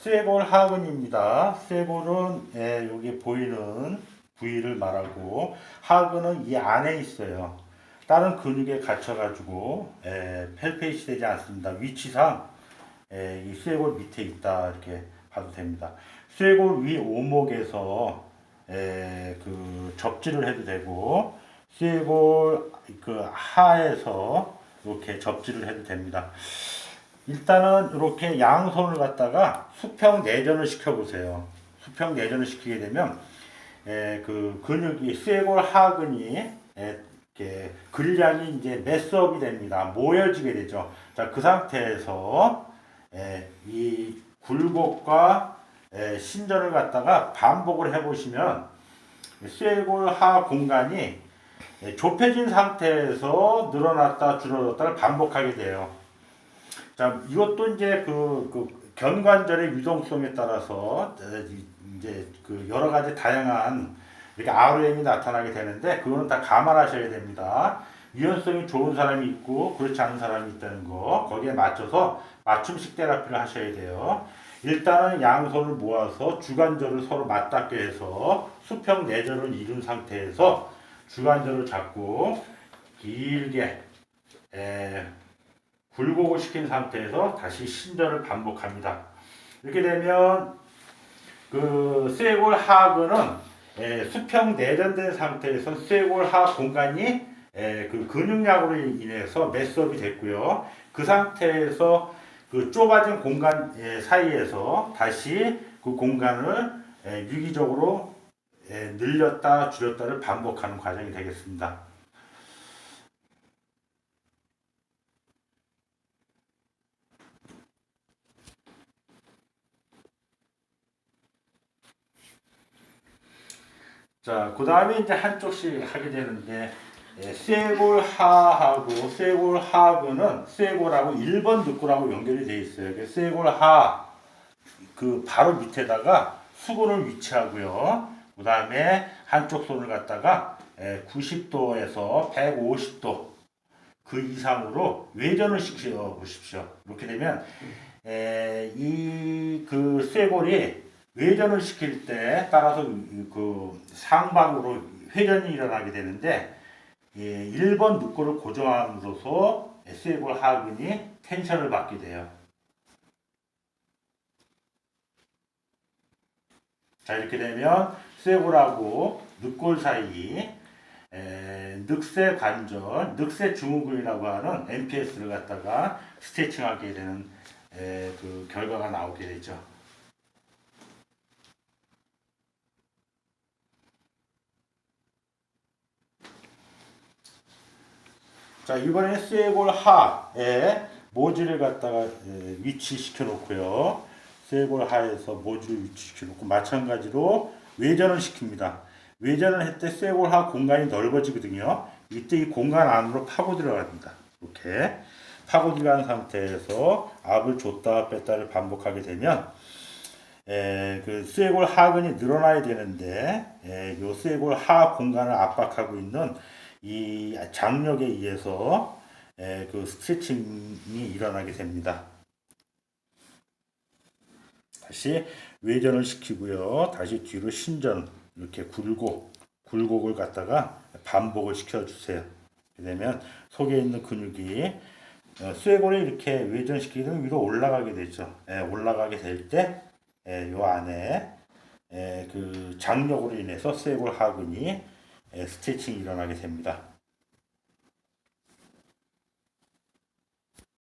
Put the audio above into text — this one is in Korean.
쇄골 하근입니다. 쇄골은 예, 여기 보이는 부위를 말하고 하근은 이 안에 있어요. 다른 근육에 갇혀가지고 예, 펠페이시 되지 않습니다. 위치상 예, 이 쇄골 밑에 있다 이렇게 봐도 됩니다. 쇄골 위 오목에서 예, 그 접지를 해도 되고 쇄골 그 하에서 이렇게 접지를 해도 됩니다. 일단은 이렇게 양손을 갖다가 수평 내전을 시켜 보세요. 수평 내전을 시키게 되면 에, 그 근육이 쇄골 하근이 에, 이렇게 근량이 이제 매스업이 됩니다. 모여지게 되죠. 자, 그 상태에서 에, 이 굴곡과 에, 신전을 갖다가 반복을 해보시면 쇄골 하 공간이 에, 좁혀진 상태에서 늘어났다 줄어들었다를 반복하게 돼요. 자, 이것도 이제 그, 그 견관절의 유동성에 따라서 이제 그 여러 가지 다양한 이렇게 ROM이 나타나게 되는데 그거는 다 감안하셔야 됩니다. 유연성이 좋은 사람이 있고 그렇지 않은 사람이 있다는 거 거기에 맞춰서 맞춤식 테라피를 하셔야 돼요. 일단은 양손을 모아서 주관절을 서로 맞닿게 해서 수평 내절을 이룬 상태에서 주관절을 잡고 길게 에, 굴곡을 시킨 상태에서 다시 신전을 반복합니다. 이렇게 되면 그 쇄골 하근은 에, 수평 내전된 상태에서 쇄골 하 공간이 에, 그 근육량으로 인해서 매스업이 됐고요. 그 상태에서 그 좁아진 공간 에, 사이에서 다시 그 공간을 에, 유기적으로 에, 늘렸다 줄였다를 반복하는 과정이 되겠습니다. 자, 그 다음에 이제 한쪽씩 하게 되는데, 예, 쇄골 하하고 쇄골 하근은 쇄골하고 1번 늑골하고 연결이 돼 있어요. 그 쇄골 하, 그 바로 밑에다가 수근을 위치하고요. 그 다음에 한쪽 손을 갖다가 90도에서 150도 그 이상으로 외전을 시켜 보십시오. 이렇게 되면 이그 쇄골이 외전을 시킬 때 따라서 그 상방으로 회전이 일어나게 되는데 예, 1번 늑골을 고정함으로써 쇄골 하근이 텐션을 받게 돼요. 자 이렇게 되면 쇄골하고 늑골 사이 에, 늑세 관절, 늑세 증후군이라고 하는 MPS를 갖다가 스트레칭하게 되는 에, 그 결과가 나오게 되죠. 자 이번에 쇄골 하에 모지를 갖다가 에, 위치시켜 놓고요. 쇄골 하에서 모지를 위치시켜 놓고 마찬가지로 외전을 시킵니다. 외전을 할때 쇄골 하 공간이 넓어지거든요. 이때 이 공간 안으로 파고 들어갑니다. 이렇게 파고 들어간 상태에서 압을 줬다 뺐다를 반복하게 되면 에, 그 쇄골 하근이 늘어나야 되는데 에, 요 쇄골 하 공간을 압박하고 있는 이 장력에 의해서 에, 그 스트레칭이 일어나게 됩니다. 다시 외전을 시키고요. 다시 뒤로 신전 이렇게 굴곡 굴곡을 갖다가 반복을 시켜주세요. 되면 속에 있는 근육이 어, 쇄골에 이렇게 외전시키게 되면 위로 올라가게 되죠. 예, 올라가게 될 때, 예, 요 안에, 예, 그 장력으로 인해서 쇄골 하근이 예, 스트레칭이 일어나게 됩니다.